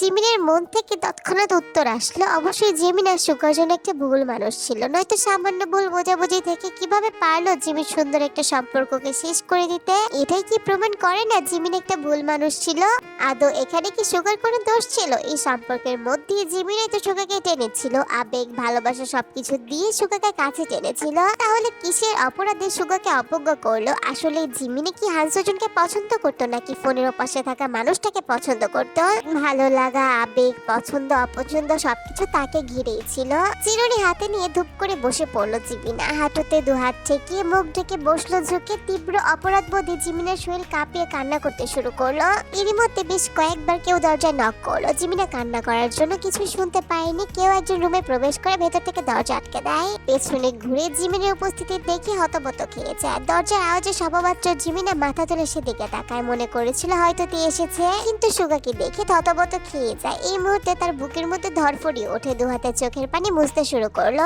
জিমিনের মন থেকে তৎক্ষণাৎ উত্তর আসলো, অবশ্যই জিমিন আর সুগার একটা ভুল মানুষ ছিল। নয়তো সামান্য ভুল বোঝাবুঝি থেকে কীভাবে পারল জিমিন সুন্দর একটা সম্পর্ককে শেষ করে দিতে? এটাই কি প্রমাণ করে না জিমিন একটা ভুল মানুষ ছিল? আদৌ এখানে কি সুগার কোনো দোষ ছিল? এই সম্পর্কের মধ্যে জিমিনই তো সুগাকে টেনেছিল, আবেগ, ভালোবাসা সবকিছু দিয়ে সুগাকে কাছে টেনেছিল। তাহলে কিসের অপরাধে সুগাকে অবজ্ঞ করল? আসলে জিমিনে কি হানসজনকে পছন্দ করতো নাকি ফোনের পাশে থাকা মানুষটাকে পছন্দ করতো? ভালো লাগা আবেগ, পছন্দ, অপছন্দ সবকিছু তাকে ঘিরেই ছিল চিরুনি হাতে নিয়ে ধূপ করে বসে পড়ল জিমিনা। হাঁটুতে দু হাত ঠেকিয়ে মুখ ঢেকে বসল ঝুঁকে তীব্র অপরাধ বোধে জিমিনার শরীর কাঁপিয়ে কান্না করতে শুরু করল। এরই মধ্যে বেশ কয়েকবার কেউ দরজায় নক করল। জিমিনা কান্না করার জন্য কিছু শুনতে পায়নি। কেউ একজন রুমে প্রবেশ করে ভেতর থেকে দরজা আটকে দেয়। পেছনে ঘুরে জিমিনের উপস্থিতি দেখে হতবত খেয়ে যায়। দরজার আওয়াজে সবামাত্র জিমিনা মাথা তুলে সেদিকে তাকায়। মনে করেছিল হয়তো তে এসেছে, কিন্তু সুগাকে দেখে থতবত খেয়ে যায়। এই মুহূর্তে তার বুকের মধ্যে ধরফড়িয়ে ওঠে, দু হাতে চোখের পানি মুছতে শুরু করল।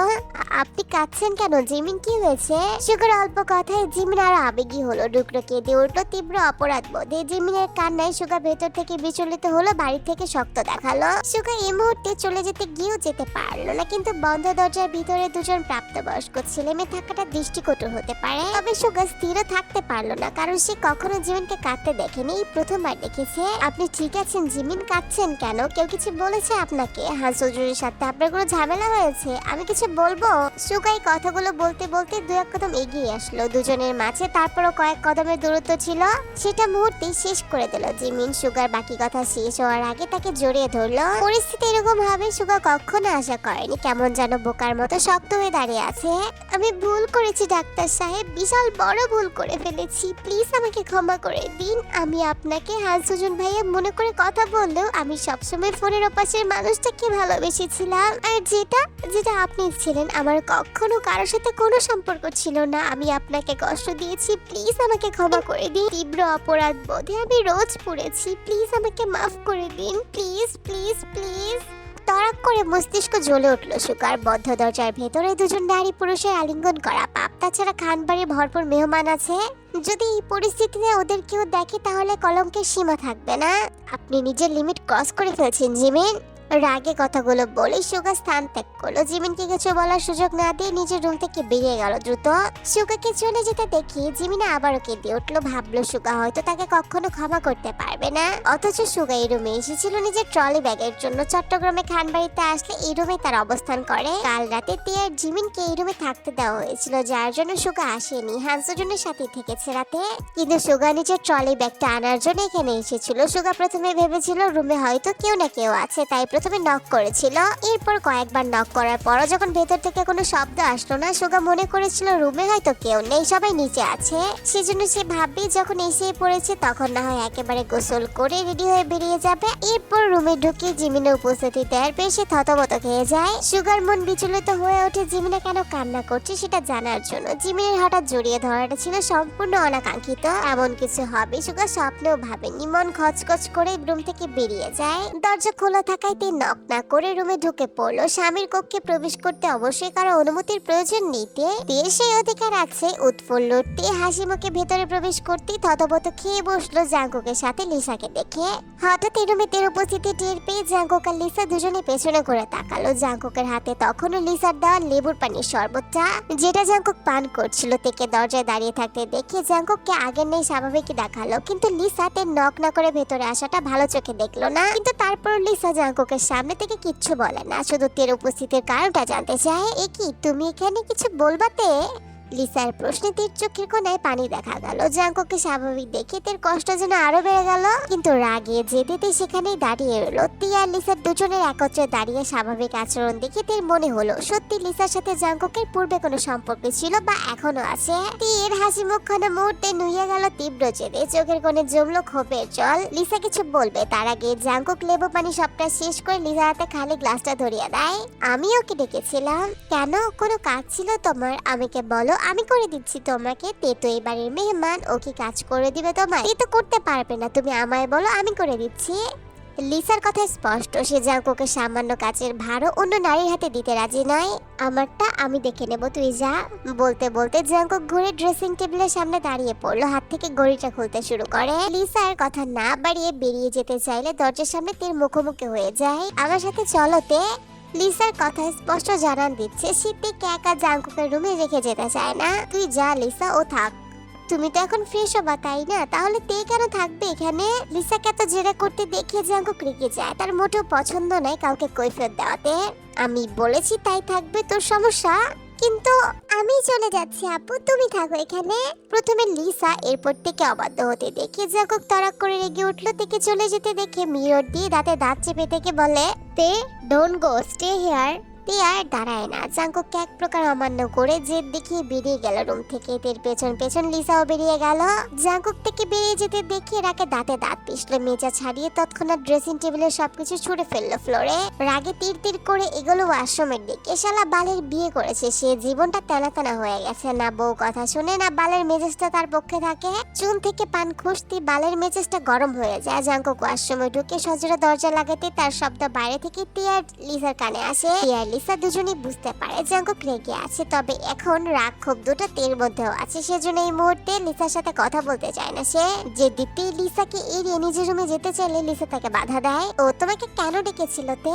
আপনি কাঁদছেন কেন? জিমিন, কি হয়েছে? সুগার অল্প কথায় জিমিন আরও আবেগী হলো। ডুকরো কেঁদে উঠল তীব্র অপরাধ বোধে। জিমিনের কান্নায় সুগা ভেতর থেকে বিচলিত হলো, বাড়ি থেকে শক্ত দেখাল। সুগা এই মুহূর্তে চলে যেতে গিয়েও যেতে পারল না, কিন্তু বন্ধ দরজার ভিতরে দুজন প্রাপ্তবয়স্ক ছেলে মেয়ে থাকাটা দৃষ্টিকটু হতে পারে। তবে সুগা স্থির থাকতে পারল না, কারণ সে কখনো জীবনকে কাঁদতে দেখেনি। প্রথমবার দেখেছে। আপনি ঠিক আছেন, জিমিন? কাঁদছেন কেন? কেউ কিছু বলেছে আপনাকে? হাসুজুরের সাথে আপনার কোনো ঝামেলা হয়েছে? আমি কিছু বলব? সুগাই কথাগুলো বলতে বলতে দু এক কদম এগিয়ে আসলো। দুজনের মাঝে তারপরও কয়েক কদমের দূরত্ব ছিল। সেটা মুহূর্তেই শেষ করে দিল। জিমিন সুগার বাকি কথা শেষ হওয়ার আগে তাকে জড়িয়ে ধরলো। পরিস্থিতি এরকম ভাবে সুগা কখনো আশা করেনি। কেমন যেন বোকার মতো শক্ত হয়ে দাঁড়িয়ে আছে। আমি ভুল করেছি, ডাক্তার সাহেব। বিশাল বড় ভুল করে ফেলেছি। প্লিজ আমাকে ক্ষমা করে দিন। আমি আপনাকে হাসুজন ভাইয়া মনে করে কথা বললেও আমি সবসময় ফোনের ওপাশের মানুষটাকে ভালোবেসেছিলাম। আর যেটা যেটা আপনি ছিলেন, আমার কখনো কারোর সাথে কোনো সম্পর্ক ছিল না। আমি আপনাকে কষ্ট দিয়েছি, প্লিজ আমাকে ক্ষমা করে দিন। তীব্র অপরাধ বোধে আমি রোজ পড়েছি। প্লিজ আমাকে মাফ করে দিন। Please please please. তড়াক করে মস্তিষ্ক জ্বলে উঠল। সুকার বদ্ধ দরজার ভেতরে দুজন নারী পুরুষের আলিঙ্গন করা। পাপ তাছাড়া খানবাড়ি ভরপুর মেহমান আছে। যদি এই পরিস্থিতিতে ওদের কেউ দেখে তাহলে কলঙ্কের সীমা থাকবে না। আপনি নিজের লিমিট ক্রস করে ফেলছেন, জিমিন। রাগে কথাগুলো বলে সুগা স্থান ত্যাগ করল। জিমিনকে কিছু বলার সুযোগ না দিয়ে নিজের রুম থেকে বেরিয়ে গেল দ্রুত। সুগাকে চলে যেতে দেখি জিমিনা আবারও কেঁদে উঠল। ভাবলো সুগা হয়তো তাকে কখনো ক্ষমা করতে পারবে না। অথচ সুগা এই রুমে এসেছিল নিজের ট্রলি ব্যাগের জন্য। চট্টগ্রামে খানবাড়িতে আসলে এই রুমে তার অবস্থান করে। কাল রাতে তিয়ার জিমিনকে এই রুমে থাকতে দেওয়া হয়েছিল, যার জন্য সুগা আসেনি। হাংসজনের সাথে থেকেছে রাতে। কিন্তু সুগা নিজের ট্রলি ব্যাগটা আনার জন্য এখানে এসেছিল। সুগা প্রথমে ভেবেছিল রুমে হয়তো কেউ না কেউ আছে, তাই প্রথমে নক করেছিল, এরপর কয়েকবার নক করার পরও যখন ভেতর থেকে কোনো শব্দ আসলো না, সুগা মনে করেছিল রুমে হয়তো কেউ নেই, সবাই নিচে আছে। সেজন্য সে ভাববে যখন এসে পড়েছে তখন না হয় একেবারে গোসল করে রেডি হয়ে বেরিয়ে যাবে। এরপর রুমে ঢুকে জিমিনের উপস্থিতি টের পেয়ে সে থতমত খেয়ে যায়। সুগার মন বিচলিত হয়ে ওঠে, জিমিনা কেন কান্না করছে সেটা জানার জন্য। জিমিনের হঠাৎ জড়িয়ে ধরাটা ছিল সম্পূর্ণ অনাকাঙ্ক্ষিত, এমন কিছু হবে সুগার স্বপ্নেও ভাবেনি। মন খচখচ করে রুম থেকে বেরিয়ে যায়। দরজা খোলা থাকায় তে নক না করে রুমে ঢুকে পড়ল। স্বামীর কক্ষে প্রবেশ করতে অবশ্যই কারও অনুমতির প্রয়োজন নেই তে তে সেই অধিকার আছে, উৎফুল্ল তে হাসি মুখে ভেতরে প্রবেশ করতে থতবত খেয়ে বসল জাঙ্কুকের সাথে লিসাকে দেখে। হঠাৎ এরুমে তের উপস্থিতি টের পেয়ে জাঙ্কুক আর লিসা দুজনে পেছনে করে তাকালো। জাঙ্কুকের হাতে তখনও লিসার দেওয়া লেবুর পানির শরবতটা, যেটা জাঙ্কুক পান করছিল। তেকে দরজায় দাঁড়িয়ে থাকতে দেখে জাঙ্কুককে আগের নেই স্বাভাবিকই দেখাল। কিন্তু লিসা তে নক না করে ভেতরে আসাটা ভালো চোখে দেখল না। কিন্তু তারপর লিসা জাঙ্কুকের সামনে থেকে কিচ্ছু বলে না। শুধু তের উপস্থিতির কারণটা জানতে চায়। এ কি তুমি এখানে কিছু বলবাতে? লিসার প্রশ্নে তের চোখের কোনায় পানি দেখা গেল। জাঙ্কুকে স্বাভাবিক দেখে তের কষ্ট যেন আরও বেড়ে গেল। কিন্তু রাগে যেতে সেখানেই দাঁড়িয়ে রইল। আর লিসার দুজনের একত্রে দাঁড়িয়ে স্বাভাবিক আচরণ দেখে তের মনে হলো, সত্যি লিসার সাথে জাঙ্ককের পূর্বে কোনো সম্পর্ক ছিল বা এখনও আছে? তীর হাসি মুখখানা মুহূর্তে নুইয়ে গেল তীব্র জেদে। চোখের কোণে জমলো ক্ষোভের জল। লিসা কিছু বলবে, তার আগে জাঙ্কুক লেবু পানি সবটা শেষ করে লিসার হাতে খালি গ্লাসটা ধরিয়ে দেয়। আমি ওকে ডেকেছিলাম। কেন? কোনো কাজ ছিল তোমার? আমাকে বলো আমি করে দিচ্ছি তোমাকে। তেতো এবারের মেহমান, ও কি কাজ করে দিবে তোমায়? তে তো করতে পারবে না, তুমি আমায় বলো, আমি করে দিচ্ছি। লিসার কথা স্পষ্ট, সে জাঙ্কুকে সামান্য কাজের ভারও অন্য নারীর হাতে দিতে রাজি নয়। আমারটা আমি দেখে নেব, তুই যা। বলতে বলতে জাঙ্কুক ঘুরে ড্রেসিং টেবিলের সামনে দাঁড়িয়ে পড়ল, হাত থেকে গড়িটা খুলতে শুরু করে। লিসার কথা না বাড়িয়ে বেরিয়ে যেতে চাইলে দরজার সামনে তের মুখোমুখি হয়ে যায়। আমার সাথে চলতে লিসার কথা স্পষ্ট জানান দিচ্ছে, সিদ্দিককে একা জাঙ্কুকের রুমে রেখে যেতে চায় না। তুই যা, লিসা, ও থাক। তুমি তো এখন ফ্রেশ হবা, তাই না? তাহলে তে কেন থাকবে এখানে? লিসাকে তো জেরা করতে দেখে জাঙ্কুক রেগে যায়। তার মোটেও পছন্দ নয় কাউকে কৈফিয়ত দেওয়াতে। আমি বলেছি তাই থাকবে, তোর সমস্যা? কিন্তু আমি চলে যাচ্ছি, আপু। তুমি থাকো এখানে। প্রথমে লিসা এরপর থেকে অবাধ্য হতে দেখে জাঙ্কুক তরাক করে রেগে উঠল থেকে চলে যেতে দেখে মিরর দিয়ে দাঁতে দাঁত চেপে থেকে বলে, তে ডোন্ট গো স্টে হিয়ার আর দাঁড়ায় না। জাঙ্কুককে এক প্রকার অমান্য করে জেদ দেখিয়ে বেরিয়ে গেল রুম থেকে। তের পেছন পেছন লিসাও বেরিয়ে গেল। জাঙ্কুক থেকে বেরিয়ে যেতে দেখে রাকে দাঁতে দাঁত পিষলো মেজা ছাড়িয়ে তৎক্ষণাৎ ড্রেসিং টেবিলের সবকিছু ছুঁড়ে ফেলল ফ্লোরে। রাগে তীর তীর করে এগুলো ওয়াশরুমের দিকে। শালা বালের বিয়ে করেছে, সে জীবনটা তেনা তেনা হয়ে গেছে। না বউ কথা শুনে, না বালের মেজাজটা তার পক্ষে থাকে। চুন থেকে পান খুঁজতে বালের মেজাজটা গরম হয়ে যায়। জাঙ্কুক ওয়াশরুমে ঢুকে সজোরে দরজা লাগাতে তার শব্দ বাইরে থেকে টিয়ার লিসার কানে আসে। টিয়ার লিসা দুজনেই বুঝতে পারে জাঙ্কুক রেগে আছে, তবে এখন রাগ ক্ষোভ দুটো তের মধ্যেও আছে। সেজন্য এই মুহূর্তে লিসার সাথে কথা বলতে চায় না সে। যে দিতে লিসাকে এড়িয়ে নিজের রুমে যেতে চাইলে লিসা তাকে বাধা দেয়। ও তোমাকে কেন ডেকেছিল তে?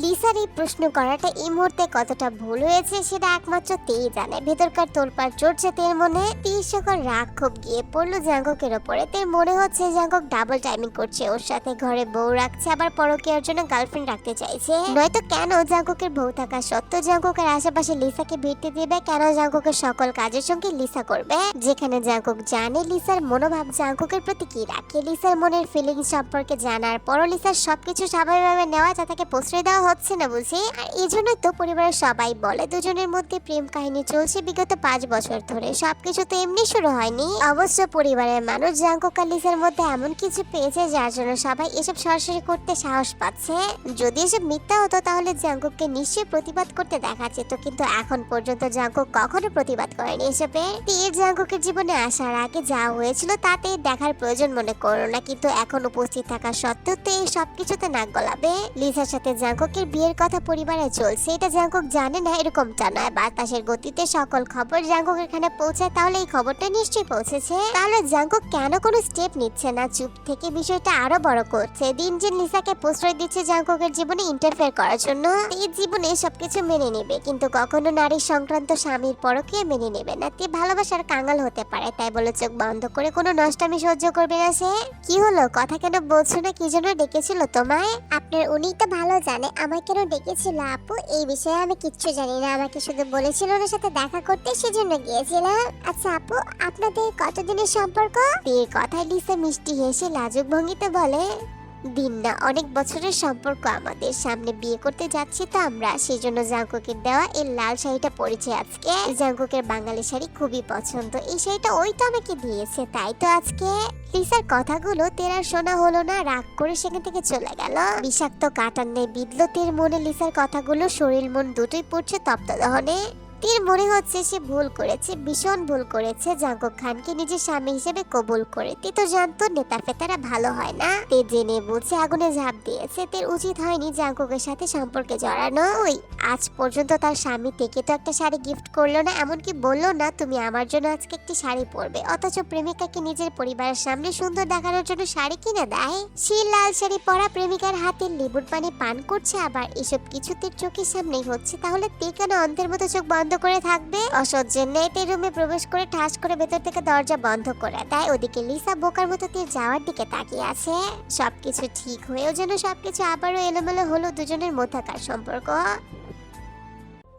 লিসার এই প্রশ্ন করাটা এই মুহূর্তে কতটা ভুল হয়েছে সেটা একমাত্র তেই জানে। ভেতরকার তোলপাড় চড়ছে তের মনে তীর সকল রাগ খুব গিয়ে পড়ল জাঙ্গকের ওপরে। তের মনে হচ্ছে জাঙ্গক ডাবল টাইমিং করছে, ওর সাথে ঘরে বউ রাখছে, আবার পরকীয়ার জন্য গার্লফ্রেন্ড রাখতে চাইছে। নয়তো কেন জাঙ্গকের বউ থাকা সত্ত্বেও জাঙ্গকের আশেপাশে লিসাকে ভিড়তে দিবে? কেন জাঙ্গকের সকল কাজের সঙ্গে লিসা করবে? যেখানে জাঙ্গক জানে লিসার মনোভাব জাঙ্গকের প্রতি কি রাখে? লিসার মনের ফিলিংস সম্পর্কে জানার পরও লিসার সবকিছু স্বাভাবিকভাবে নেওয়া যা তাকে প্রশ্রয় দেওয়া হচ্ছে না বুঝি আর এই জন্যই তো পরিবারের সবাই বলে, দুজনের মধ্যে প্রেম কাহিনী চলছে বিগত পাঁচ বছর ধরে। সবকিছু তো এমনি শুরু হয়নি। অবশ্য পরিবারের মানুষ জাঙ্কক আর লিসার মধ্যে এমন কিছু পেয়েছে যার জন্য সবাই এসব সরাসরি করতে সাহস পাচ্ছে। যদি এসব মিথ্যা হতো তাহলে জাঙ্কুককে নিশ্চয়ই প্রতিবাদ করতে দেখা যেত, কিন্তু এখন পর্যন্ত জাঙ্কুক কখনো প্রতিবাদ করেনি এসবে। তীর জাঙ্কুকের জীবনে আসার আগে যা হয়েছিল তাতে দেখার প্রয়োজন মনে করো না, কিন্তু এখন উপস্থিত থাকা সত্ত্বেও তো এই সবকিছুতে নাক গলাবে। লিসার সাথে জাঙ্কুকের বিয়ের কথা পরিবারে চলছে, এটা জাঙ্কুক জানে না, এরকমটা নয়। বাতাসের গতিতে সকল খবর জাঙ্কুক এখানে পৌঁছায়, তাহলে এই খবরটা নিশ্চয়ই পৌঁছেছে। তাহলে জাঙ্কুক কেন কোনো স্টেপ নিচ্ছে না? চুপ থেকে বিষয়টা আরও বড় করছে। দিন যে লিসাকে প্রশ্রয় দিচ্ছে জাঙ্কুকের জীবনে ইন্টারফেয়ার করার জন্য। এই জীবনে সবকিছু মেনে নেবে, কিন্তু কখনো নারী সংক্রান্ত স্বামীর পরকে মেনে নেবে না। তে ভালোবাসার কাঙ্গাল হতে পারে, তাই বলে চোখ বন্ধ করে কোনো নষ্টামি সহ্য করবে না সে। কি হলো? কথা কেন বলছো না? কি জন্য ডেকেছিল তোমায়? আপনার উনি তো ভালো জানে। আমায় কেন ডেকেছিল আপু? এই বিষয়ে আমি কিচ্ছু জানি না। আমাকে শুধু বলেছিল ওনার সাথে দেখা করতে, সেজন্য গিয়েছিলাম। আচ্ছা আপু, আপনাদের কতদিনের সম্পর্ক? বিয়ের কথায় লিসা মিষ্টি হেসে লাজুক ভঙ্গিতে বলে দিন না, অনেক বছরের সম্পর্ক আমাদের। সামনে বিয়ে করতে যাচ্ছি তো আমরা। সেই জন্য জাঙ্কুকের দেওয়া এই লাল শাড়িটা পরেছে আজকে। জাঙ্কুকের বাঙালি শাড়ি খুবই পছন্দ। এই শাড়িটা ওই তো আমাকে দিয়েছে, তাই তো আজকে। লিসার কথাগুলো তেরা শোনা হলো না, রাগ করে সেখান থেকে চলে গেল। বিষাক্ত কাটার নেই বিদলো তের মনে লিসার কথাগুলো। শরীর মন দুটোই পড়ছে তপ্ত দহনে তীর মনে হচ্ছে সে ভুল করেছে, ভীষণ ভুল করেছে। জাঙ্কুক খানকে নিজের স্বামী হিসেবে কবুল করে। তে তো জানতো, নেতা ফেতারা ভালো হয় না। তে জেনে বুঝে আগুনে ঝাঁপ দিয়েছে। তের উচিত হয়নি জাঙ্কুকের সাথে সম্পর্কে জড়ানো। ওই, আজ পর্যন্ত তার স্বামী থেকে তো একটা শাড়ি গিফট করল না, এমনকি বলল না, তুমি আমার জন্য আজকে একটি শাড়ি পরবে। অথচ প্রেমিকাকে নিজের পরিবারের সামনে সুন্দর দেখানোর জন্য শাড়ি কিনে দেয়। সেই লাল শাড়ি পরা প্রেমিকার হাতে লেবুর পানি পান করছে, আবার এসব কিছুতে চোখের সামনেই হচ্ছে। তাহলে তে কেন অন্ধের মতো চোখ বন্ধ করে থাকবে। অসহ্যের নেটের রুমে প্রবেশ করে ঠাস করে ভেতর থেকে দরজা বন্ধ করে। দেয় ওদিকে লিসা বোকার মতো দিয়ে যাওয়ার দিকে তাকিয়ে আছে। সবকিছু ঠিক হয়েও যেন সবকিছু আবারও এলোমেলো হলো দুজনের মধ্যাকার সম্পর্ক।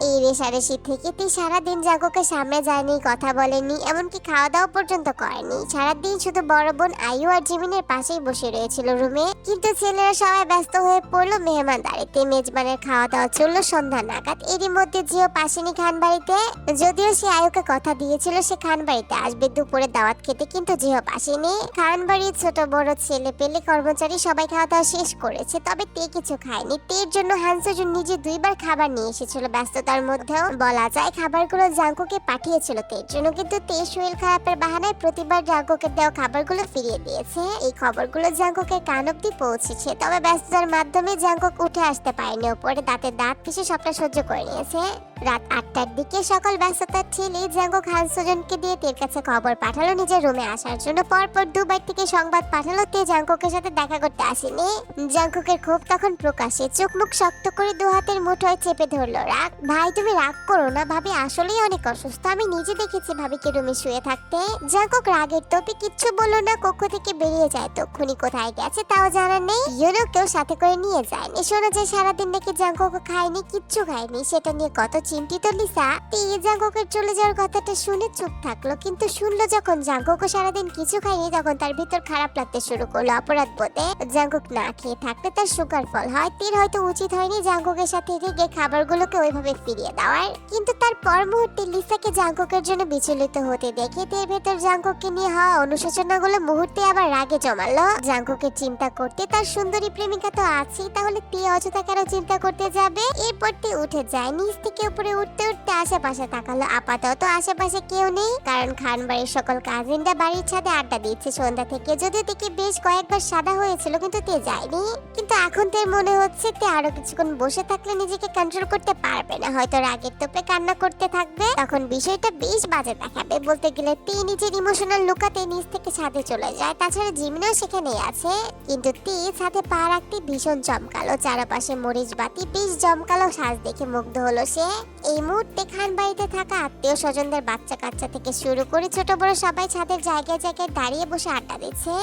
এই রেশারেশি থেকে তুই সারাদিন জাগোকে সামনে যায়নি, কথা বলেনি, এমনকি খাওয়া দাওয়া পর্যন্ত করেনি। সারাদিন শুধু বড় বোন আয়ু আর জিমিনের পাশেই বসে রয়েছিল রুমে। কিন্তু ছেলেরা সবাই ব্যস্ত হয়ে পড়ল মেহমানদারিতে। মেজবানের খাওয়া দাওয়া চলল সন্ধ্যা নাগাদ। এরই মধ্যে জিও পাশেনি খান বাড়িতে যদিও সে আয়ুকে কথা দিয়েছিল, সে খান বাড়িতে আসবে দুপুরে দাওয়াত খেতে, কিন্তু জিও পাশেনি। খান বাড়ির ছোট বড় ছেলে পেলে কর্মচারী সবাই খাওয়া দাওয়া শেষ করেছে, তবে তে কিছু খায়নি। তের জন্য হানসুজন নিজে দুইবার খাবার নিয়ে এসেছিল ব্যস্ততার ব্যস্ততার মধ্যেও বলা যায় খাবারগুলো জাঙ্কুকে পাঠিয়েছিল তের জন্য কিন্তু তে শরীর খারাপের বাহানায় প্রতিবার জাঙ্কুকে দেওয়া খাবারগুলো ফিরিয়ে দিয়েছে। এই খবরগুলো জাঙ্কুকের কান অব্দি পৌঁছেছে, তবে ব্যস্ততার মাধ্যমে জাঙ্কুক উঠে আসতে পারেনি। ওপরে দাঁতে দাঁত পিষে সবটা সহ্য করে নিয়েছে। রাত আটটার দিকে সকল ব্যস্ততার ছেলে জাঙ্কুক হানসজনকে দিয়ে তের কাছে খবর পাঠালো নিজের রুমে আসার জন্য। পরপর দুবার থেকে সংবাদ পাঠালো তে জাঙ্কুকের সাথে দেখা করতে আসেনি। জাঙ্কুকের ক্ষোভ তখন প্রকাশে চোখ মুখ শক্ত করে দু হাতের মুঠোয় চেপে ধরলো রাগ। ভাই, তুমি রাগ করো না ভাবি, আসলেই অনেক অসুস্থ। আমি নিজে দেখেছি ভাবিকে রুমে শুয়ে থাকতে। জাঙ্কুক রাগের তোপে কিচ্ছু বলল না, কক্ষ থেকে বেরিয়ে যায় তক্ষুনি কোথায় গেছে তাও জানা নেই। ইউনো কেউ সাথে করে নিয়ে যায়নি শোনা যায় সারাদিন নাকি জাঙ্কুক খায়নি, কিচ্ছু খায়নি, সেটা নিয়ে কত চিন্তিত লিসা। তে জাঙ্কুকের চলে যাওয়ার কথাটা শুনে চুপ থাকল, কিন্তু শুনলো যখন জাঙ্কুকও সারাদিন কিছু খায়নি, তখন তার ভিতর খারাপ লাগতে শুরু করল অপরাধ বোধে। জাঙ্কুক না খেয়ে থাকলে তার সুগার ফল হয়, তীর হয়তো উচিত হয়নি জাঙ্কুকের সাথে থেকে খাবারগুলোকে ওইভাবে ফিরিয়ে দেওয়ার। কিন্তু তার পর মুহূর্তে লিসাকে জাঙ্কুকের জন্য বিচলিত হতে দেখে তের ভেতর জাঙ্কুককে নিয়ে হওয়া অনুশোচনাগুলো মুহূর্তে আবার রাগে জমালো। জাঙ্কুকের চিন্তা করতে তার সুন্দরী প্রেমিকা তো আছেই, তাহলে তে অযথা কেন চিন্তা করতে যাবে? এরপর তে উঠে যায় নিচ থেকে উপরে উঠতে উঠতে আশেপাশে তাকালো। আপাতত আশেপাশে কেউ নেই, কারণ খান বাড়ির সকল কাজিনরা বাড়ির ছাদে আড্ডা দিচ্ছে সন্ধ্যা থেকে। যদিও থেকে বেশ কয়েকবার সাদা হয়েছিল, কিন্তু তে যায়নি। কিন্তু এখন তের মনে হচ্ছে তে আরও কিছুক্ষণ বসে থাকলে নিজেকে কন্ট্রোল করতে পারবে না। হয়তো রাগের তোপে কান্না করতে থাকবে, তখন বিষয়টা বেশ বাজে দেখাবে। বলতে গেলে তে নিজের ইমোশনাল লুকাতে নিচ থেকে ছাদে চলে যায়। তাছাড়া জিমিনও সেখানেই আছে, কিন্তু তে ছাদে পা রাখতে ভীষণ চমকালো। চারপাশে মরিচ বাতি বেশ জমকালো সাজ দেখে মুগ্ধ হলো সে। এই মুহূর্তে খান বাড়িতে থাকা আত্মীয় স্বজনদের বাচ্চা কাচ্চা থেকে শুরু করে ছোট বড় সবাই ছাদের জায়গায় জায়গায় দাঁড়িয়ে বসে আড্ডা দিচ্ছে।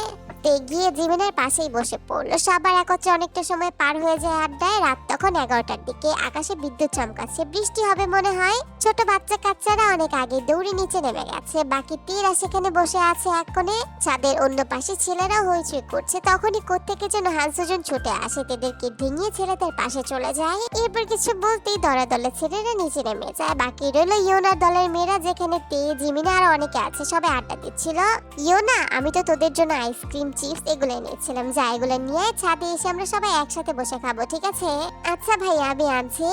তে গিয়ে জিমিনের পাশেই বসে পড়ল। সবার একত্রে অনেকটা সময় পার হয়ে যায় আড্ডায়। রাত তখন এগারোটার দিকে আকাশে বিদ্যুৎ চমকাচ্ছে। বৃষ্টি হবে মনে হয়। ছোট বাচ্চা কাচ্চারা অনেক আগে দৌড়ে নিচে নেমে গেছে। বাকি তীরা সেখানে বসে আছে এক কোণে ছাদের অন্য পাশে ছেলেরা হইচই করছে। তখনই কোত্থেকে যেন হাঁসজন ছুটে আসে। তাদেরকে ভেঙিয়ে ছেলেদের পাশে চলে যায়। এরপর কিছু বলতেই দলে দলে ছেলেরা নিচে নেমে যায়। বাকি রইল ইয়োনার দলের মেয়েরা, যেখানে তে, জিমিনা আর অনেকে আছে। সবাই আড্ডা দিচ্ছিল। ইয়োনা, আমি তো তোদের জন্য আইসক্রিম চিপস এগুলো এনেছিলাম। যা এগুলো নিয়ে ছাদে এসে আমরা সবাই একসাথে বসে খাব, ঠিক আছে? আচ্ছা ভাই আমি আনছি।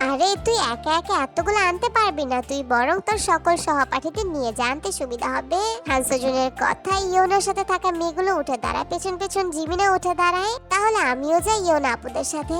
আরে, তুই একা একা এতগুলো আনতে পারবি না। তুই বরং তোর সকল সহপাঠীদের নিয়ে জানতে সুবিধা হবে। হাংসজনের কথা ইয়োনার সাথে থাকা মেয়েগুলো উঠে দাঁড়ায়, পেছন পেছন জিমিনা উঠে দাঁড়ায়। তাহলে আমিও যাই ইয়োনা আপুদের সাথে।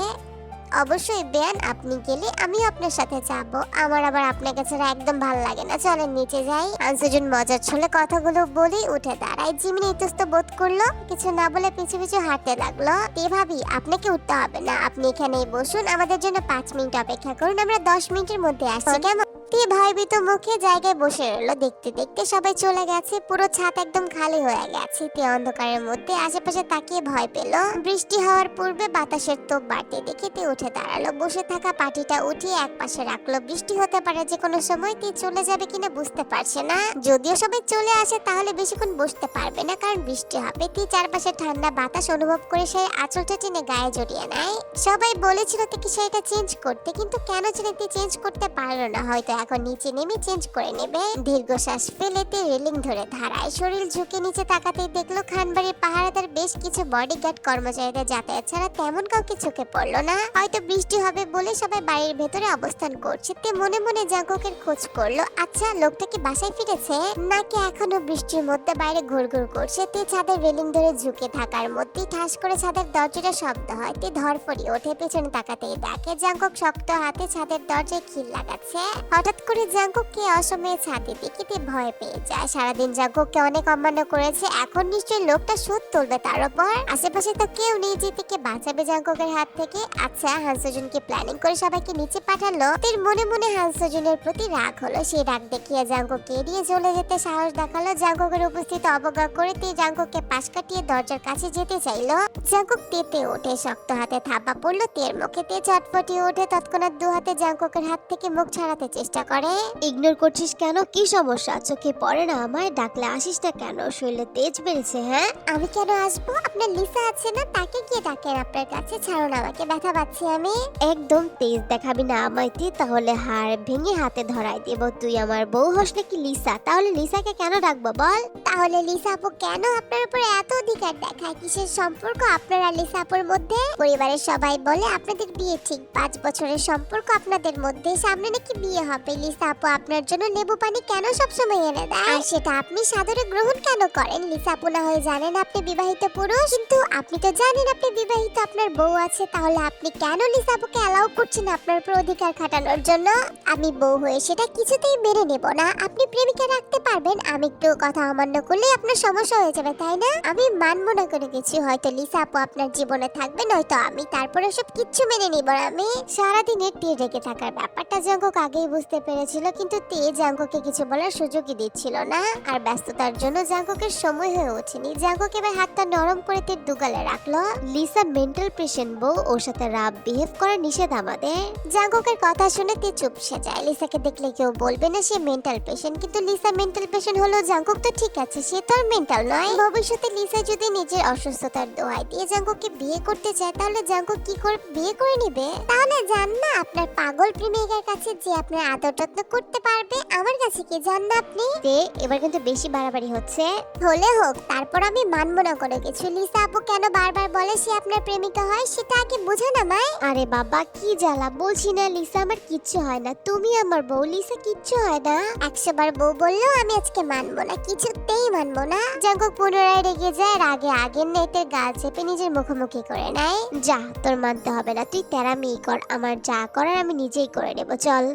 অবশ্যই বেয়ান আপনি গেলে আমিও আপনার সাথে যাব। আমার আবার আপনাকে ছাড়া একদম ভালো লাগে না। চলেন নিচে যাই। আনসুজন মজার ছলে কথাগুলো বলেই উঠে দাঁড়ায়। জিমিন ইতস্ত বোধ করল কিছু না বলে পিছু পিছু হাঁটতে লাগল। তে ভাবি আপনাকে উঠতে হবে না। আপনি এখানেই বসুন। আমাদের জন্য পাঁচ মিনিট অপেক্ষা করুন। আমরা দশ মিনিটের মধ্যে আসছি। কেমন তে ভয়ভীত মুখে জায়গায় বসে রইল দেখতে দেখতে সবাই চলে গেছে, পুরো ছাদ একদম খালি হয়ে গেছে। তে অন্ধকারের মধ্যে আশেপাশে তাকিয়ে ভয় পেল। বৃষ্টি হওয়ার পূর্বে বাতাসের তোপ বাড়তে দেখে তে উঠে দাঁড়াল। বসে থাকা পাটিটা উঠিয়ে এক পাশে রাখল। বৃষ্টি হতে পারে যে কোনো সময় তে চলে যাবে কিনা বুঝতে পারছে না। যদিও সবাই চলে আসে তাহলে বেশিক্ষণ বসতে পারবে না, কারণ বৃষ্টি হবে। তে চারপাশে ঠান্ডা বাতাস অনুভব করে সেই আঁচলটা টেনে গায়ে জড়িয়ে নেয়। সবাই বলেছিল তে কি সেটা চেঞ্জ করতে, কিন্তু কেন ছেলে তে চেঞ্জ করতে পারল না হয়তো এখন নিচে নেমে চেঞ্জ করে নেবে। দীর্ঘশ্বাস ফেলেতে রেলিং ধরে ধারায় শরীর ঝুঁকে নিচে তাকাতেই দেখল খানবাড়ির পাহারাদার বেশ কিছু বডিগার্ড কর্মচারীদের যাতায়াত ছাড়া তেমন কাউকে চোখে পড়ল না। হয়তো বৃষ্টি হবে বলে সবাই বাড়ির ভেতরে অবস্থান করছে, তে মনে মনে জাঙ্কুকের খোঁজ করল আচ্ছা লোকটা কি বাসায় ফিরেছে? নাকি এখনও বৃষ্টির মধ্যে বাইরে ঘুরঘুর করছে? তে ছাদের রেলিং ধরে ঝুঁকে থাকার মধ্যেই ঠাস করে ছাদের দরজাটা শব্দ হয়, তে ধরফড়ি ওঠে, পেছনে তাকাতেই দেখে জাঙ্কুক শক্ত হাতে ছাদের দরজায় খিল লাগাচ্ছে। হঠাৎ করে জাঙ্কুককে অসময়ে ছাদে দেখে তে ভয় পেয়ে যায়। সারাদিন জাঙ্কুককে অনেক অমান্য করেছে, এখন নিশ্চয়ই লোকটা সুদ তুলবে তার উপর। আশেপাশে তো কেউ নেই যে থেকে বাঁচাবে জাঙ্কুকের হাত থেকে। আচ্ছা হাংসজনকে প্ল্যানিং করে সবাইকে নিচে পাঠালো। তের মনে মনে হাংসজনের প্রতি রাগ হলো। সেই রাগ দেখিয়ে জাঙ্কুককে এড়িয়ে চলে যেতে সাহস দেখাল। জাঙ্কুকের উপস্থিত অবজ্ঞা করে তে জাঙ্কুককে পাশ কাটিয়ে দরজার কাছে যেতে চাইলো। জাঙ্কুক তেতে ওঠে শক্ত হাতে থাপা পড়ল। তের মুখে তে চটপটিয়ে ওঠে তৎক্ষণাৎ দু হাতে জাঙ্কুকের হাত থেকে মুখ ছাড়াতে চেষ্টা করে। ইগনোর করছিস কেন? কি সমস্যা? চোখে পড়ে না আমায়? ডাকলে আসিস না কেন? শরীরে তেজ বেড়েছে হ্যাঁ? আমি কেন আসব? আপনার লিসা আছে না? তাকে গিয়ে ডাকেন আপনার কাছে। ছাড়ুন আমাকে ব্যথা পাচ্ছি আমি। একদম তেজ দেখাবি না আমায় তুই তাহলে হাড় ভেঙে হাতে ধরাই দেব। তুই আমার বউ হস নাকি লিসা? তাহলে লিসাকে কেন ডাকবো বল? তাহলে লিসা আপু কেন আপনার উপর এত অধিকার দেখায়? কিসের সম্পর্ক আপনার আর লিসা আপুর মধ্যে? পরিবারের সবাই বলে আপনাদের বিয়ে ঠিক পাঁচ বছরের সম্পর্ক আপনাদের মধ্যে। সামনে নাকি বিয়ে হবে। লিসা আপু, আপনার জন্য লেবু পানি কেন সবসময় এনে দেয়? আর সেটা আপনি সাদরে গ্রহণ কেন করেন? লিসা আপু, না হয়ে জানেন আপনি বিবাহিত পুরুষ। কিন্তু আপনি তো জানেন আপনি বিবাহিত, আপনার বউ আছে, তাহলে আপনি কেন লিসা আপুকে অ্যালাউ করছেন আপনার উপর অধিকার খাটানোর জন্য? আমি বউ হয়ে সেটা কিছুতেই মেনে নেব না। আপনি প্রেমিকা রাখতে পারবেন, আমি একটু কথা অমান্য করলে আপনার সমস্যা হয়ে যাবে, তাই না? আমি মানবো না করে কিছু, হয়তো লিসা আপু আপনার জীবনে থাকবে, নয়তো আমি তারপরে সব কিচ্ছু মেনে নিব আমি সারাদিনের তে রেগে থাকার ব্যাপারটা জাঙ্কক আগেই বুঝতে পেরেছিল, কিন্তু তে জাঙ্ককে কিছু বলার সুযোগই দিচ্ছিল না। আর ব্যস্ততার জন্য জাঙ্ককের সময় হয়ে ওঠেনি। জাঙ্কক এবার হাতটা নরম করে তের দুগালে রাখল। লিসা মেন্টাল পেশেন্ট বউ, ওর সাথে রাব বিহেভ করা নিষেধ আমাদের। জাঙ্ককের কথা শুনে তে চুপসে যায়। লিসাকে দেখলে কেউ বলবে না সে মেন্টাল পেশেন্ট কিন্তু লিসা মেন্টাল পেশেন্ট হলো জাঙ্কক তো ঠিক আছে, সে তো আর মেন্টাল নয়। ভবিষ্যতে লিসা যদি নিজের অসুস্থতার দোহাই দিয়ে জাঙ্ককে বিয়ে করতে চায়, তাহলে জাঙ্কক কি করে বিয়ে করে নিবে? তাহলে জান না, আপনার পাগল প্রেমিকার কাছে যে আপনার আদর যত্ন করতে পারবে আমার কাছে কি জান না আপনি? তে এবার কিন্তু বেশি বাড়াবাড়ি হচ্ছে। হলে হোক তারপর আমি মানবো না করে কিছু। লিসা আপু কেন বারবার বলে সে আপনার প্রেমিকা হয় সেটা আগে বুঝে না মাই। আরে বাবা কি জ্বালা বলছি না লিসা আমার কিচ্ছু হয় না। তুমি আমার বউ লিসা কিচ্ছু হয় না। একশো বার বউ বললেও আমি আজকে মানবো না কিছুতেই মানবো না। জাঙ্কক পুনরায় রেগে যায় আর আগে আগের নেতের গাল চেপে নিজের মুখোমুখি করে নেয়। যা তোর মানতে হবে না তুই তেরামি কর আমার যা করার আমি নিজেই করে নেব চল।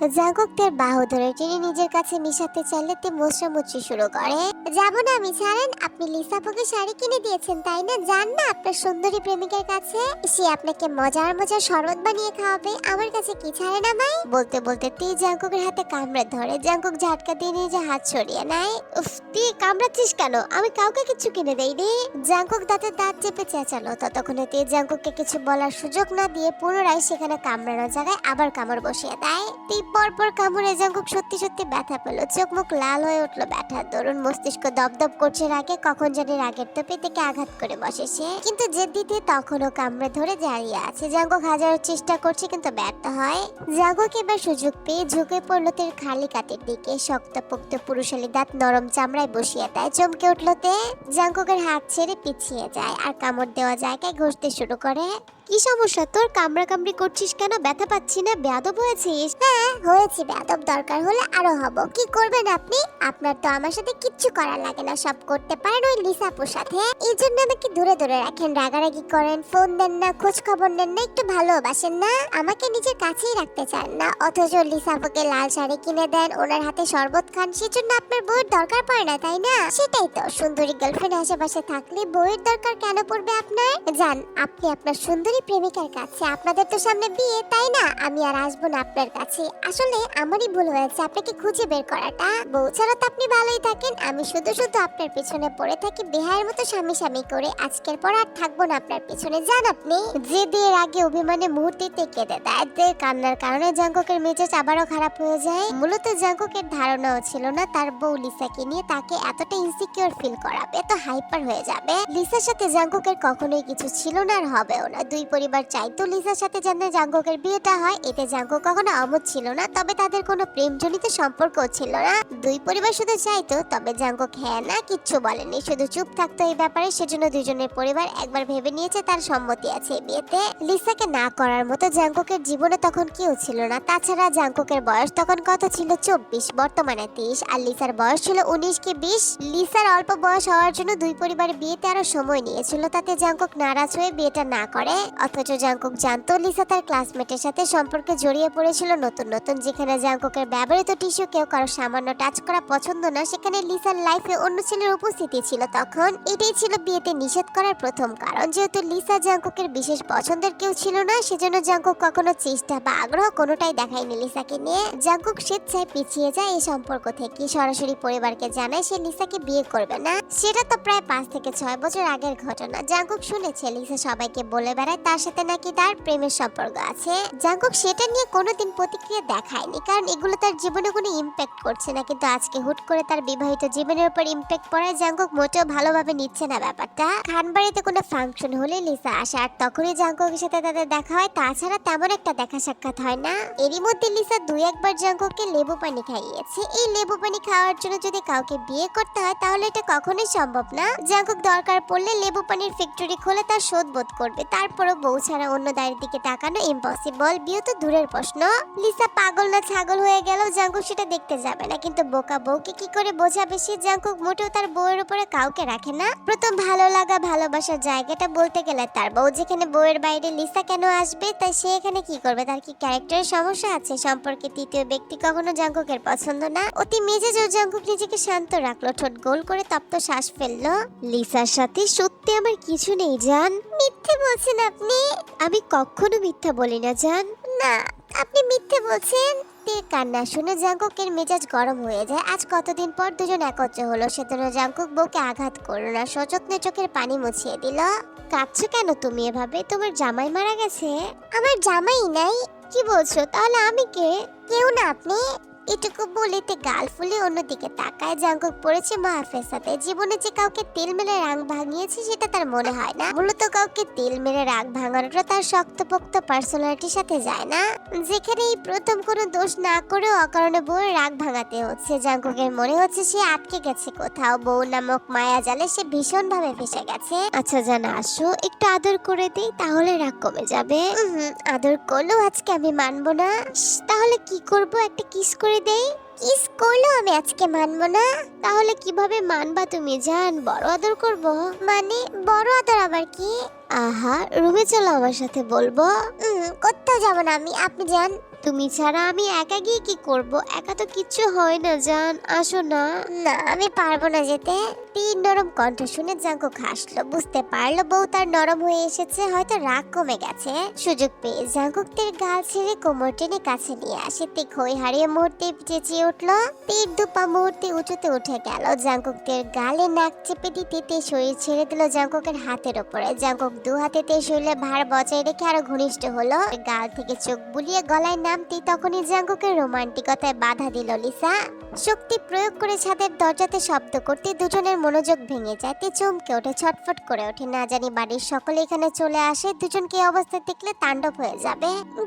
জাগক তার বাহু ধরে টেনে নিজের কাছে মিশাতে চাইলে তে মোছামুছি শুরু করে। যাব না, আমি ছাড়েন। আপনি লিসাপুকে শাড়ি কিনে দিয়েছেন, তাই না? যান না, আপনার সুন্দরী প্রেমিকার কাছে। সে আপনাকে মজার মজার শরবত বানিয়ে খাওয়াবে। আমার কাছে কি ছাড়েন আমায়? বলতে বলতে তে জাঙ্কুকের হাতে কামড়ে ধরে। জাঙ্কুক ঝাটকা দিয়ে নিজে হাত ছড়িয়ে নেয়। উফ তুই কামড়াচ্ছিস কেন? আমি কাউকে কিছু কিনে দেইনি। জাঙ্কুক দাঁতে দাঁত চেপে চেঁচালো। ততক্ষণে তে জাঙ্কুককে কিছু বলার সুযোগ না দিয়ে পুনরায় সেখানে কামড়ানোর জায়গায় আবার কামড় বসিয়ে দেয়। তে পরপর কামড়ে জাঙ্কুক সত্যি সত্যি ব্যথা পেল। চোখ মুখ লাল হয়ে উঠল ব্যথার দরুন মস্তিষ্ক দপদপ করছে রাগে, কখন জানি রাগের তোপে থেকে আঘাত করে বসে সে। কিন্তু জেদ্দিতে তখনও কামড়ে ধরে দাঁড়িয়ে আছে। জাঙ্কুক হাজারো চেষ্টা করছে কিন্তু ব্যর্থ হয়। জাঙ্কুক এবার সুযোগ পেয়ে ঝুঁকে পড়ল তের খালি কাতের দিকে। শক্ত শক্তপোক্ত পুরুষালী দাঁত নরম চামড়ায় বসিয়ে দেয়। চমকে উঠল তে। হাত ছেড়ে পিছিয়ে যায়। আর কামড় দেওয়া জায়গায় ঘষতে শুরু করে। কি সমস্যা? তোর কামড়া কামড়ি করছিস কেন? ব্যথা পাচ্ছি না, বেয়াদব হয়েছিস? হ্যাঁ হয়েছি, বেয়াদব দরকার হলে আরও হব। কি করবেন আপনি? আপনার তো আমার সাথে কিচ্ছু করার লাগে না, সব করতে পারেন ওই লিসাপুর সাথে। এই জন্য আমাকে দূরে দূরে রাখেন, রাগারাগি করেন, ফোন দেন না খোঁজ খবর নেন না, একটু ভালোবাসেন না। আমাকে নিজের কাছেই রাখতে চান না, অথচ লিসাপুকে লাল শাড়ি কিনে দেন, ওনার হাতে শরবত খান, সেজন্য আপনার বউয়ের দরকার পড়ে না, তাই না? সেটাই তো, সুন্দরী গার্লফ্রেন্ড আশেপাশে থাকলে বউয়ের দরকার কেন পড়বে আপনার? জান, আপনি আপনার সুন্দরী প্রেমিকার কাছে আপনাদের তো সামনে বিয়ে, তাই না? আমি আর আসব না আপনার কাছে। আসলে আমারই ভুল হয়েছে আপনাকে খুঁজে বের করাটা। বউ ছাড়া তো আপনি ভালোই থাকেন। আমি শুধু শুধু আপনার পিছনে পড়ে থাকি বেহায়ের মতো স্বামী স্বামী করে। আজকের পর আর থাকব না আপনার পিছনে যান আপনি? যে দিয়ে আগে অভিমানে মুহূর্তেতে কেঁদে দেয়। দের কান্নার কারণে জাঙ্কুকের মেজাজ আবারও খারাপ হয়ে যায়। মূলত জাঙ্কুকের ধারণাও ছিল না, তার বউ লিসাকে নিয়ে তাকে এতটা ইনসিকিউর ফিল করাবে এত হাইপার হয়ে যাবে। লিসার সাথে জাঙ্কুকের কখনোই কিছু ছিল না আর হবেও না। দুই পরিবার চাইতো লিসার সাথে যেন জাঙ্কুকের বিয়েটা হয়, এতে জাঙ্কুক কখনো অমত ছিল না, তবে তাদের কোনো প্রেমজনিত সম্পর্কও ছিল না। দুই পরিবার শুধু চাইতো তবে জাঙ্কুক হ্যাঁ না, কিচ্ছু বলেনি শুধু চুপ থাকতো এই ব্যাপারে, সেজন্য দুজনের পরিবার একবার ভেবে নিয়েছে তার সম্মতি আছে বিয়েতে। লিসাকে না করার মতো জাঙ্কুকের জীবনে তখন কেউ ছিল না। তাছাড়া জাঙ্কুকের বয়স তখন কত ছিল? চব্বিশ, বর্তমানে তিরিশ, আর লিসার বয়স ছিল উনিশ কি বিশ? লিসার অল্প বয়স হওয়ার জন্য দুই পরিবার বিয়েতে আরও সময় নিয়েছিল, তাতে জাঙ্কুক নারাজ হয়ে বিয়েটা না করে। অথচ জাঙ্কুক জানতো লিসা তার ক্লাসমেটের সাথে সম্পর্কে জড়িয়ে পড়েছিল নতুন নতুন। যেখানে জাঙ্কুকের ব্যবহৃত টিস্যু কেউ কারও সামান্য টাচ করা পছন্দ না, সেখানে লিসার লাইফে অন্য ছেলের উপস্থিতি ছিল। তখন এটাই ছিল বিয়েতে নিষেধ করার প্রথম কারণ। যেহেতু লিসা জাঙ্কুকের বিশেষ পছন্দের কেউ ছিল না, সেজন্য জাঙ্কুক কখনো চেষ্টা বা আগ্রহ কোনোটাই দেখায়নি লিসাকে নিয়ে। জাঙ্কুক স্বেচ্ছায় পিছিয়ে যায় এই সম্পর্ক থেকে। সরাসরি পরিবারকে জানায় সে লিসাকে বিয়ে করবে না। সেটা তো প্রায় পাঁচ থেকে ছয় বছর আগের ঘটনা। জাঙ্কুক শুনেছে, লিসা সবাইকে বলে বেড়ায় তার সাথে নাকি তার প্রেমের সম্পর্ক আছে। জাঙ্কুক সেটা নিয়ে কোনোদিন প্রতিক্রিয়া দেখায়নি, কারণ এগুলো তার জীবনে কোনো ইম্প্যাক্ট করছে না। কিন্তু আজকে হুট করে তার বিবাহিত জীবনের উপর ইম্প্যাক্ট পড়ায় জাঙ্কুক মোটেও ভালোভাবে নিচ্ছে না ব্যাপারটা। খানবাড়িতে কোনো ফাংশন হলে লিসা আসে, আর তখনই জাঙ্কুকের সাথে তাদের দেখা হয়। তাছাড়া তেমন একটা দেখা সাক্ষাৎ হয় না। এরই মধ্যে লিসা দুই একবার জাঙ্কুককে লেবু পানি খাইয়েছে। এই লেবু পানি খাওয়ার জন্য যদি কাউকে বিয়ে করতে হয়, তাহলে এটা কখনোই সম্ভব না। জাঙ্কুক দরকার পড়লে লেবু পানির ফ্যাক্টরি খুলে তার শোধ বোধ করবে তারপরও বউ ছাড়া অন্য দায়ের দিকে তাকানো ইম্পসিবল বিয়ে তো দূরের প্রশ্ন। লিসা পাগল না ছাগল হয়ে গেল জাঙ্কুক সেটা দেখতে যাবে না। কিন্তু বোকা বউকে কি করে বোঝাবে? সে জাঙ্কুক মোটেও তার বউয়ের উপরে কাউকে রাখে না। প্রথম ভালো লাগা, ভালোবাসার জায়গাটা বলতে গেলে তার বউ। যেখানে বউয়ের বাইরে লিসা কেন আসবে? তাই সে এখানে কি করবে? তার কি ক্যারেক্টারের সমস্যা আছে? সম্পর্কে তৃতীয় ব্যক্তি কখনো জাঙ্কুকের পছন্দ না। অতি মেজেজ ও জাঙ্কুক নিজেকে শান্ত রাখল। ঠোঁট গোল করে তপ্ত শ্বাস ফেলল। লিসার সাথে সত্যি আমার কিছু নেই, জান। মিথ্যে বলছেন আপনি। আমি কখনো মিথ্যা বলি না জান। না আপনি মিথ্যে বলছেন। তীর কান্না শুনে জাঙ্কুকের মেজাজ গরম হয়ে যায়। আজ কতদিন পর দুজন একত্রে হলো সেজন্য জাঙ্কুক বউকে আঘাত করল না সযত্নে চোখের পানি মুছিয়ে দিল। কাঁদছো কেন তুমি এভাবে? তোমার জামাই মারা গেছে। আমার জামাই নাই। কি বলছো? তাহলে আমি কে? কেউ না আপনি? এটুকু বলিতে গাল ফুলে অন্যদিকে তাকায়, জাঙ্কুক পড়েছে মাহফের সাথে। জীবনে যে কাউকে তেল মেরে রাং ভাঙিয়েছে, সেটা তার মনে হয় না। মূলত কাউকে তেল মেরে রাগ ভাঙানোটা তার শক্তপোক্ত পার্সোনালিটির সাথে যায় না। যেখানে এই প্রথম কোনো দোষ না করেও অকারণে বউয়ের রাগ ভাঙাতে হচ্ছে। জাঙ্কুকের মনে হচ্ছে সে আটকে গেছে কোথাও। বউ নামক মায়া জালে সে ভীষণ ভাবে ফেসে গেছে। আচ্ছা জান, আসো। একটু আদর করে দিই, তাহলে রাগ কমে যাবে। আদর করলেও আজকে আমি মানবো না। তাহলে কি করব? একটা কিস করে দেই, কিস করলেও আমি আজকে মানবো না? তাহলে কীভাবে মানবা তুমি, জান? বড় আদর করব। মানে বড় আদর আবার কি? আহা, রুমে চলো আমার সাথে, বলব? কোথাও যাব না আমি, আপনি যান। তুমি ছাড়া আমি একা গিয়ে কি করব? একা তো কিচ্ছু হয় না, জান। আসো না। না, আমি পারব না যেতে। তিন নরম কণ্ঠ শুনে জাঙ্কুক হাসলো বুঝতে পারল বউ তার নরম হয়ে এসেছে, হয়তো রাগ কমে গেছে। সুযোগ পেয়ে জাঙ্কুক তীর গাল ছেড়ে কোমর টেনে কাছে নিয়ে আসে। তে খই হারিয়ে মুহূর্তে চেঁচিয়ে উঠল। তীর দুপা মুহূর্তে উঁচুতে উঠে গেল। জাঙ্কুক তীর গালে নাক চেপে দিতে তে শরীর ছেড়ে দিল জাঙ্কুকের হাতের ওপরে। জাঙ্কুক দু হাতে তে শরীরে ভার বজায় রেখে আরও ঘনিষ্ঠ হলো। গাল থেকে চোখ বুলিয়ে গলায় নামতে তখনই জাঙ্কুকের রোমান্টিকতায় বাধা দিল লিসা। শক্তি প্রয়োগ করে ছাদের দরজাতে শব্দ করতে দুজনের মনোযোগ ভেঙে যায়, তে চমকে ওঠে, ছটফট করে ওঠে। না জানি বাড়ির সকলে এখানে চলে আসে দুজনকে অবস্থা দেখলে তাণ্ডব হয়ে যাবে।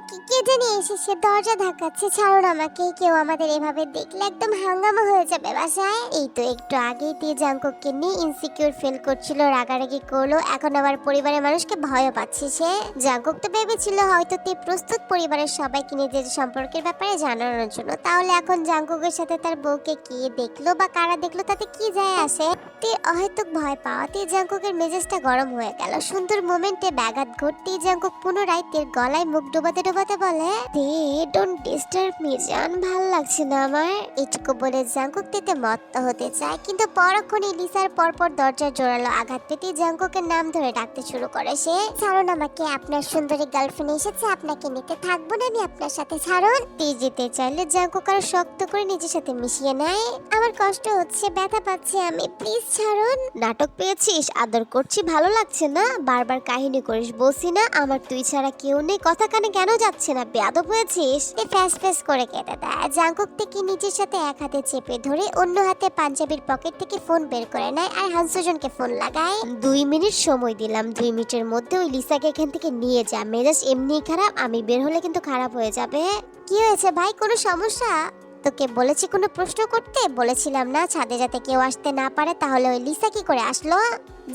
কি- জানি এসেছে দরজা ধাক্কাচ্ছে, ছাড়ুন আমাকে, কেউ আমাদের এভাবে দেখলে একদম হাঙ্গামা হয়ে যাবে বাসায়। এই তো একটু আগেই তে জাঙ্কুককে নিয়ে ইনসিকিউর ফিল করছিল, রাগারাগি করল, এখন আবার পরিবারের মানুষকে ভয়ও পাচ্ছে সে। জাঙ্কুক তো ভেবেছিল হয়তো তে প্রস্তুত পরিবারের সবাইকে নিজের সম্পর্কের ব্যাপারে জানানোর জন্য, তাহলে এখন জাঙ্কুকের সাথে তার বউকে কে দেখল বা কারা দেখল, তাতে কি যায় আসে? তে অহেতুক ভয় পাওয়াতে জাঙ্কুকের মেজাজটা গরম হয়ে গেল। সুন্দর মোমেন্টে ব্যাঘাত ঘটতেই জাঙ্কুক পুনরায় তের গলায় মুখ ডোবাতে ডোবাতে বলে দে ডোন্ট ডিস্টার্ব মি জান, ভালো লাগছে না আমার। এটুকু বলে জাঙ্কুক তেতে মত্ত হতে চায়, কিন্তু পরক্ষণে লিসার পরপর দরজার জোরালো আঘাত পেতে জাঙ্কুকের নাম ধরে ডাকতে শুরু করে সে, ছাড়ুন আমাকে, আপনার সুন্দরী গার্লফ্রেন্ড এসেছে, আপনাকে নিতে থাকব না, আমি আপনার সাথে ছাড়ুন। তেজ যেতে চাইলে জাঙ্কুক আরও শক্ত করে নিজের সাথে মিশিয়ে নেয়, আমার কষ্ট হচ্ছে, ব্যথা পাচ্ছি আমি প্লিজ ছাড়ুন। নাটক পেয়েছিস, আদর করছি, ভালো লাগছে না। বারবার কাহিনী করিস, বলছি না, আমার তুই ছাড়া কেউ নেই। কথা কানে কেন যাচ্ছে না? বেয়াদব হয়েছিস? তে ফ্যাস ফ্যাস করে কেটে দেয়। জাঙ্কুক থেকে নিজের সাথে এক হাতে চেপে ধরে অন্য হাতে পাঞ্জাবির পকেট থেকে ফোন বের করে নেয় আর হানসুজনকে ফোন লাগায়। দুই মিনিট সময় দিলাম। দুই মিনিটের মধ্যে ওই লিসাকে এখান থেকে নিয়ে যা। মেজাজ এমনি খারাপ, আমি বের হলে কিন্তু খারাপ হয়ে যাবে। কি হয়েছে ভাই, কোনো সমস্যা? তোকে বলেছি কোনো প্রশ্ন করতে? বলেছিলাম না, ছাদে যাতে কেউ আসতে না পারে, তাহলে ওই লিসা কি করে আসলো?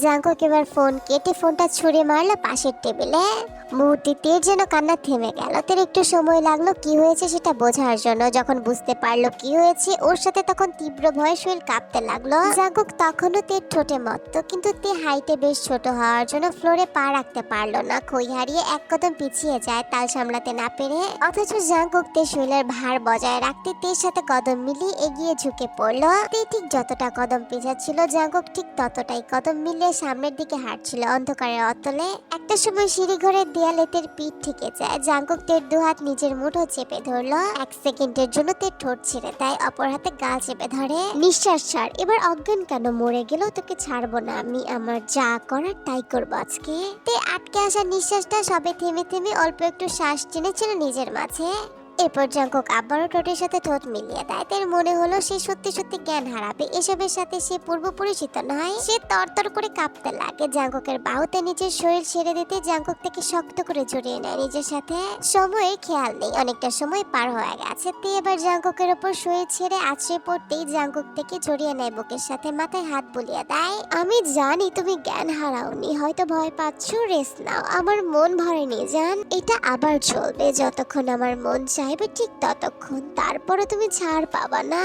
জাঙ্কুক এবার ফোন কেটে ফোনটা ছুঁড়ে মারলো পাশের টেবিলে। মুহূর্তে তের যেন কান্না থেমে গেল। তের একটু সময় লাগল, কি হয়েছে সেটা বোঝার জন্য। যখন বুঝতে পারল কি হয়েছে, ওর সাথে তখন তীব্র ভয়ে শরীর কাঁপতে লাগল। জাঙ্কুক তখনও তের ঠোঁটে মত্ত, কিন্তু তে হাইটে বেশ ছোট হওয়ার জন্য ফ্লোরে পা রাখতে পারল না। খই হারিয়ে এক কদম পিছিয়ে যায়, তাল সামলাতে না পেরে। অথচ জাঙ্কুক তে শরীরের ভার বজায় রাখতে তের সাথে কদম মিলিয়ে এগিয়ে ঝুঁকে পড়ল। তে ঠিক যতটা কদম পিছাচ্ছিল জাঙ্কুক ঠিক ততটাই কদম মিলিয়ে সামনের দিকে হাঁটছিল অন্ধকারের অতলে। একটা সময় সিঁড়ি ঘরের দেয়ালে তের পিঠ থেকে যায়। জাঙ্কুক তের দুহাত নিজের মুঠো চেপে ধরলো। এক সেকেন্ডের জন্য তের ঠোঁট ছেড়ে তাই অপর হাতে গা চেপে ধরে। নিঃশ্বাস ছাড়, এবার অজ্ঞান কেন মরে গেলেও তোকে ছাড়বো না আমি, আমার যা করার তাই করব আজকে। তে আটকে আসা নিঃশ্বাসটা সবে থেমে থেমে অল্প একটু শ্বাস টেনেছিল নিজের মাঝে। এরপর জাঙ্কুক আবারও ঠোঁটের সাথে ঠোঁট মিলিয়ে দেয়। তার মনে হলো সে সত্যি সত্যি জ্ঞান হারাবে। এসবের সাথে সে পূর্ব পরিচিত নয়। সে তরতর করে কাঁপতে লাগে। জাঙ্কুকের বাহুতে নিজের শরীর ছেড়ে দিতে জাঙ্কুক থেকে শক্ত করে জড়িয়ে নেয়। নিজের সাথে সময়ের খেয়াল নেই। অনেকটা সময় পার হয়ে গেছে। তে এবার জাঙ্কুকের ওপর শরীর ছেড়ে আছড়ে পড়তেই জাঙ্কুক থেকে জড়িয়ে নেয় বুকের সাথে মাথায় হাত বুলিয়ে দেয়। আমি জানি তুমি জ্ঞান হারাওনি। হয়তো ভয় পাচ্ছ রেস্ট নাও। আমার মন ভরেনি, জান। এটা আবার চলবে। যতক্ষণ আমার মন চাইবে ঠিক ততক্ষণ তারপরে তুমি ছাড় পাবা না।